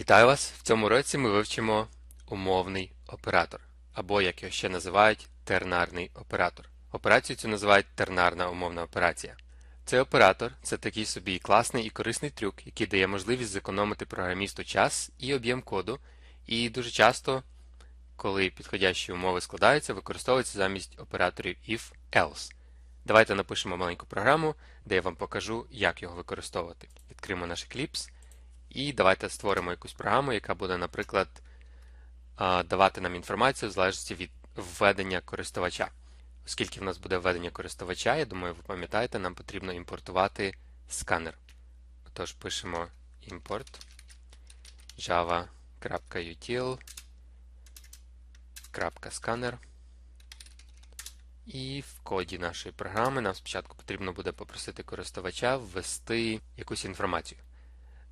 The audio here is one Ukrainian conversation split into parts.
Вітаю вас! В цьому році ми вивчимо умовний оператор, або, як його ще називають, тернарний оператор. Операцію цю називають тернарна умовна операція. Цей оператор це такий собі класний і корисний трюк, який дає можливість зекономити програмісту час і об'єм коду, і дуже часто, коли підходящі умови складаються, використовується замість операторів if-else. Давайте напишемо маленьку програму, де я вам покажу, як його використовувати. Відкриємо наш Eclipse. І давайте створимо якусь програму, яка буде, наприклад, давати нам інформацію в залежності від введення користувача. Оскільки в нас буде введення користувача, я думаю, ви пам'ятаєте, нам потрібно імпортувати сканер. Отож, пишемо import java.util.scanner. І в коді нашої програми нам спочатку потрібно буде попросити користувача ввести якусь інформацію.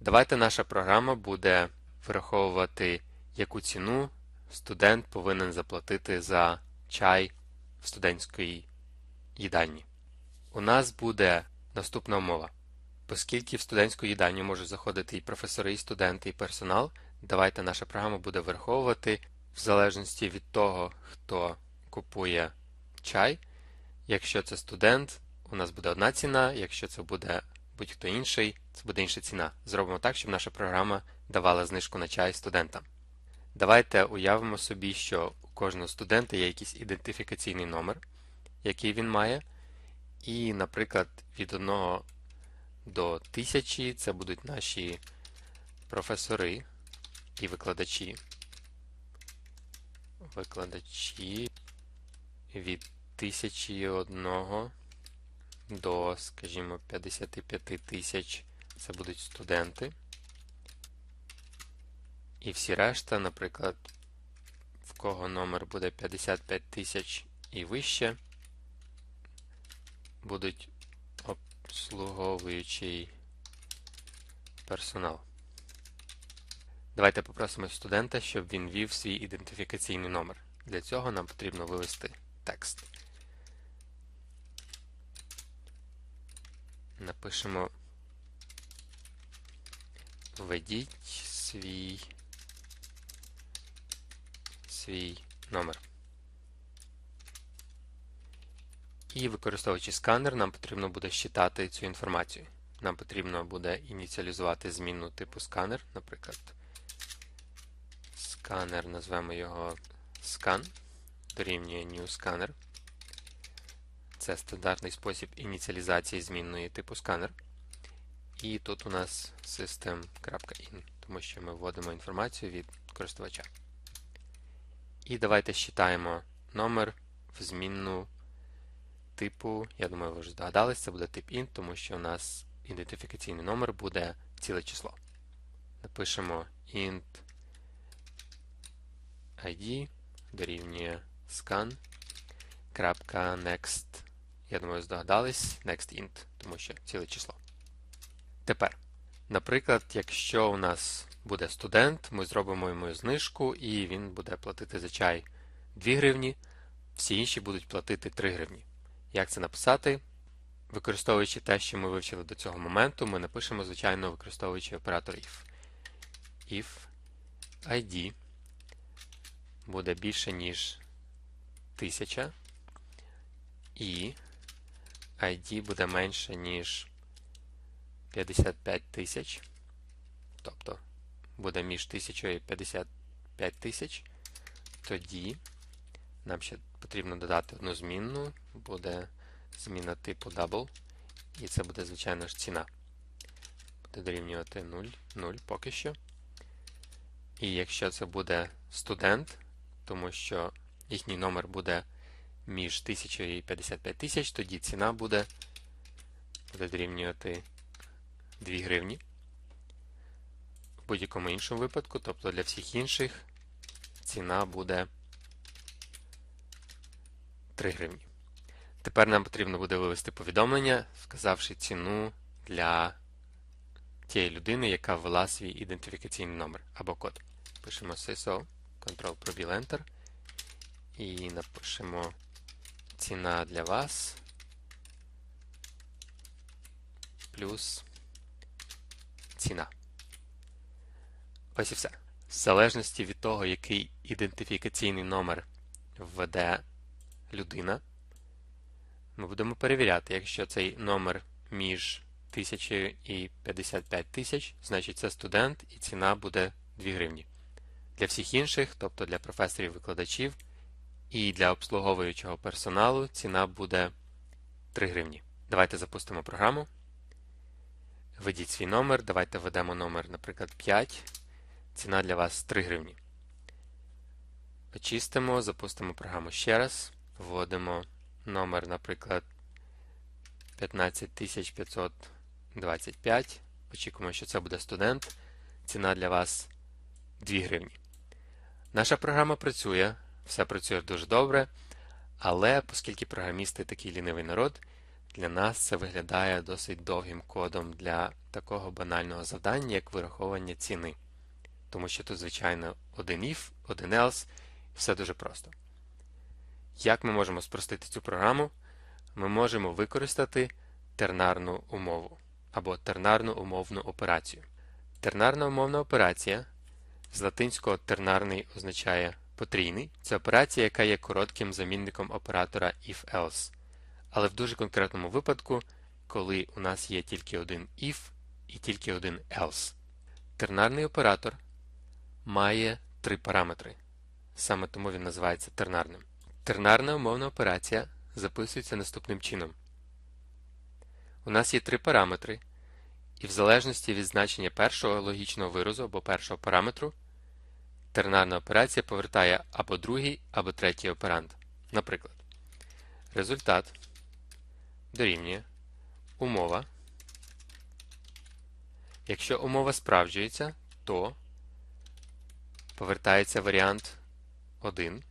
Давайте наша програма буде враховувати, яку ціну студент повинен заплатити за чай в студентській їдальні. У нас буде наступна умова. Оскільки в студентську їдальню можуть заходити і професори, і студенти, і персонал, давайте наша програма буде враховувати в залежності від того, хто купує чай. Якщо це студент, у нас буде одна ціна, якщо це буде будь-хто інший, це буде інша ціна. Зробимо так, щоб наша програма давала знижку на чай студентам. Давайте уявимо собі, що у кожного студента є якийсь ідентифікаційний номер, який він має. І, наприклад, від 1 до 1000 це будуть наші професори і викладачі. Викладачі від 1001 до, скажімо, 55 тисяч це будуть студенти. І всі решта, наприклад, в кого номер буде 55 тисяч і вище, будуть обслуговуючий персонал. Давайте попросимо студента, щоб він ввів свій ідентифікаційний номер. Для цього нам потрібно вивести текст. Напишемо введіть свій свій номер. І використовуючи сканер, нам потрібно буде считати цю інформацію. Нам потрібно буде ініціалізувати змінну типу сканер, наприклад, сканер, назвемо його scan, дорівнює new scanner. Це стандартний спосіб ініціалізації змінної типу сканер. І тут у нас system.in, тому що ми вводимо інформацію від користувача. І давайте считаємо номер в змінну типу, я думаю, ви вже здогадались, це буде тип int, тому що у нас ідентифікаційний номер буде ціле число. Напишемо int ID дорівнює scan.next я думаю, здогадались NextInt, тому що ціле число. Тепер, наприклад, якщо у нас буде студент, ми зробимо йому знижку, і він буде платити за чай 2 гривні, всі інші будуть платити 3 гривні. Як це написати? Використовуючи те, що ми вивчили до цього моменту, ми напишемо, звичайно, використовуючи оператор if. If ID буде більше, ніж 1000 і ID буде менше, ніж 55 тисяч. Тобто буде між 1000 і 55 тисяч. Тоді нам ще потрібно додати одну змінну, буде зміна типу double. І це буде, звичайно ж, ціна. Буде дорівнювати 0, 0 поки що. І якщо це буде студент, тому що їхній номер буде між 1000 і 55 тисяч, тоді ціна буде, дорівнювати 2 гривні. В будь-якому іншому випадку, тобто для всіх інших, ціна буде 3 гривні. Тепер нам потрібно буде вивести повідомлення, вказавши ціну для тієї людини, яка ввела свій ідентифікаційний номер або код. Пишемо CSO, Ctrl пробіл Enter і напишемо ціна для вас плюс ціна. Ось і все. В залежності від того, який ідентифікаційний номер введе людина, ми будемо перевіряти, якщо цей номер між 1000 і 55 тисяч, значить це студент і ціна буде 2 гривні. Для всіх інших, тобто для професорів-викладачів і для обслуговуючого персоналу, ціна буде 3 гривні. Давайте запустимо програму. Введіть свій номер, давайте введемо номер, наприклад, 5. Ціна для вас 3 гривні. Очистимо, запустимо програму ще раз. Вводимо номер, наприклад, 15525. Очікуємо, що це буде студент. Ціна для вас 2 гривні. Наша програма працює, все працює дуже добре, але оскільки програмісти такий лінивий народ, для нас це виглядає досить довгим кодом для такого банального завдання, як вираховування ціни. Тому що тут, звичайно, один if, один else, все дуже просто. Як ми можемо спростити цю програму? Ми можемо використати тернарну умову або тернарну умовну операцію. Тернарна умовна операція з латинського тернарний означає потрійний. Це операція, яка є коротким замінником оператора if-else. Але в дуже конкретному випадку, коли у нас є тільки один if і тільки один else. Тернарний оператор має три параметри. Саме тому він називається тернарним. Тернарна умовна операція записується наступним чином. У нас є три параметри, і в залежності від значення першого логічного виразу або першого параметру, тернарна операція повертає або другий, або третій операнд. Наприклад, результат дорівнює умова. Якщо умова справджується, то повертається варіант 1.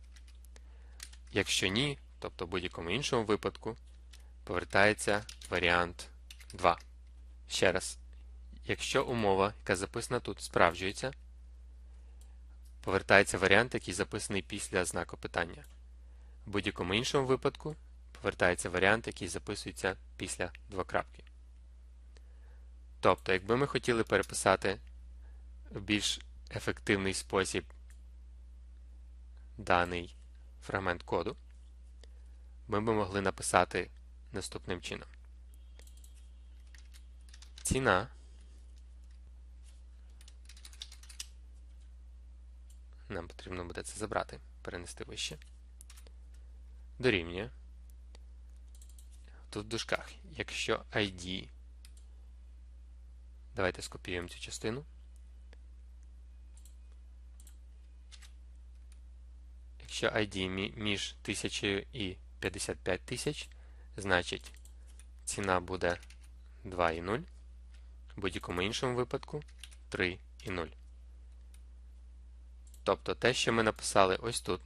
Якщо ні, тобто в будь-якому іншому випадку, повертається варіант 2. Ще раз, якщо умова, яка записана тут, справджується, повертається варіант, який записаний після знаку питання. В будь-якому іншому випадку повертається варіант, який записується після двокрапки. Тобто, якби ми хотіли переписати в більш ефективний спосіб даний фрагмент коду, ми б могли написати наступним чином. Ціна нам потрібно буде це забрати, перенести вище. Дорівнює. Тут в дужках, якщо ID, давайте скопіюємо цю частину. Якщо ID між 1000 і 55 тисяч, значить ціна буде 2 і 0. В будь-якому іншому випадку 3 і 0. Тобто те, що ми написали ось тут,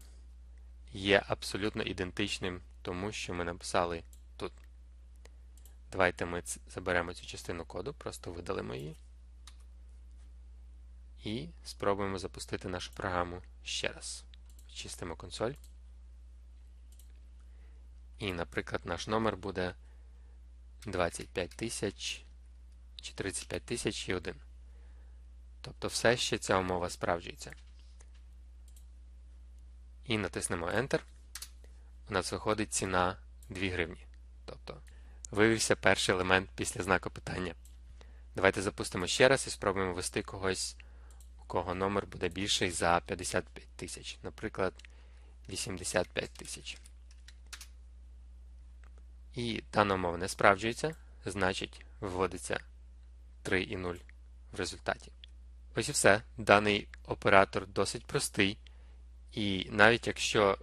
є абсолютно ідентичним тому, що ми написали тут. Давайте ми заберемо цю частину коду, просто видалимо її. І спробуємо запустити нашу програму ще раз. Чистимо консоль. І, наприклад, наш номер буде 25 тисяч чи 35 тисяч і 1. Тобто все ще ця умова справджується. І натиснемо Enter. У нас виходить ціна 2 гривні. Тобто вивівся перший елемент після знаку питання. Давайте запустимо ще раз і спробуємо ввести когось, у кого номер буде більший за 55 тисяч. Наприклад, 85 тисяч. І дана умова не справджується, значить виводиться 3 і 0 в результаті. Ось і все. Даний оператор досить простий. І навіть якщо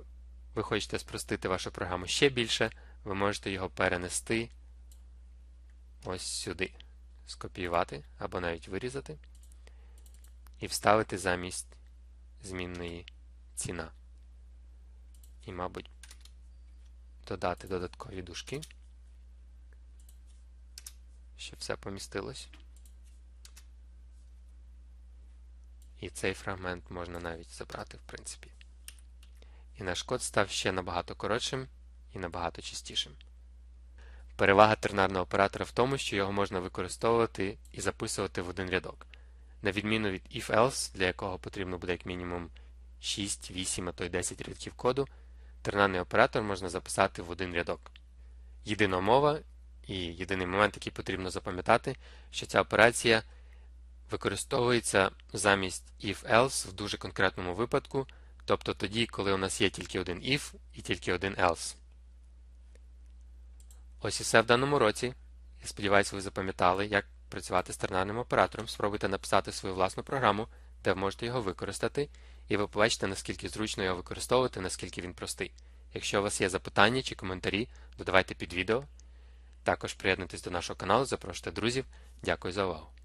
ви хочете спростити вашу програму ще більше, ви можете його перенести ось сюди, скопіювати або навіть вирізати, і вставити замість змінної ціна. І, мабуть, додати додаткові дужки, щоб все помістилось. І цей фрагмент можна навіть забрати, в принципі. І наш код став ще набагато коротшим і набагато чистішим. Перевага тернарного оператора в тому, що його можна використовувати і записувати в один рядок. На відміну від if-else, для якого потрібно буде як мінімум 6, 8, а то й 10 рядків коду, тернарний оператор можна записати в один рядок. Єдина мова і єдиний момент, який потрібно запам'ятати, що ця операція використовується замість if-else в дуже конкретному випадку, тобто тоді, коли у нас є тільки один if і тільки один else. Ось і все в даному році. Я сподіваюся, ви запам'ятали, як працювати з тернарним оператором. Спробуйте написати свою власну програму, де ви можете його використати, і ви побачите, наскільки зручно його використовувати, наскільки він простий. Якщо у вас є запитання чи коментарі, додавайте під відео. Також приєднуйтесь до нашого каналу, запрошуйте друзів. Дякую за увагу.